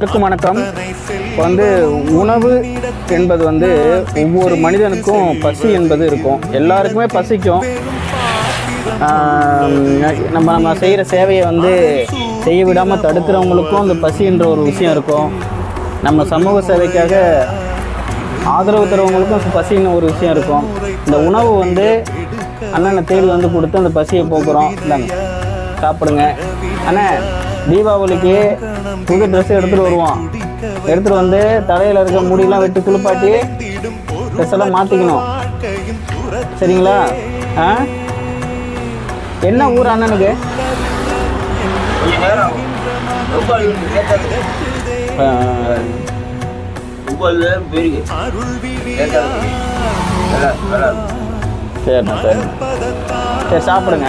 அனைவருக்கும் வணக்கம் இப்போ வந்து உணவு என்பது வந்து ஒவ்வொரு மனிதனுக்கும் பசி என்பது இருக்கும். எல்லாருக்குமே பசிக்கும். நம்ம நம்ம செய்கிற சேவையை வந்து செய்ய விடாமல் தடுக்கிறவங்களுக்கும் அந்த பசின்ற ஒரு விஷயம் இருக்கும். நம்ம சமூக சேவைக்காக ஆதரவு தருவவங்களுக்கும் பசின்னு ஒரு விஷயம் இருக்கும். இந்த உணவு வந்து அண்ணனை தேடி வந்து கொடுத்து அந்த பசியை போக்குறோம். இந்தாங்க சாப்பிடுங்க. ஆனால் தீபாவளிக்கு புது ட்ரெஸ் எடுத்துகிட்டு வருவோம் எடுத்துகிட்டு வந்து தலையில் இருக்க முடியெல்லாம் வெட்டி குளிப்பாட்டி ட்ரெஸ் எல்லாம் மாற்றிக்கணும் சரிங்களா? ஆ? என்ன ஊர் அண்ணனுக்கு. சரிண்ணா சரிண்ணா சரி சாப்பிடுங்க.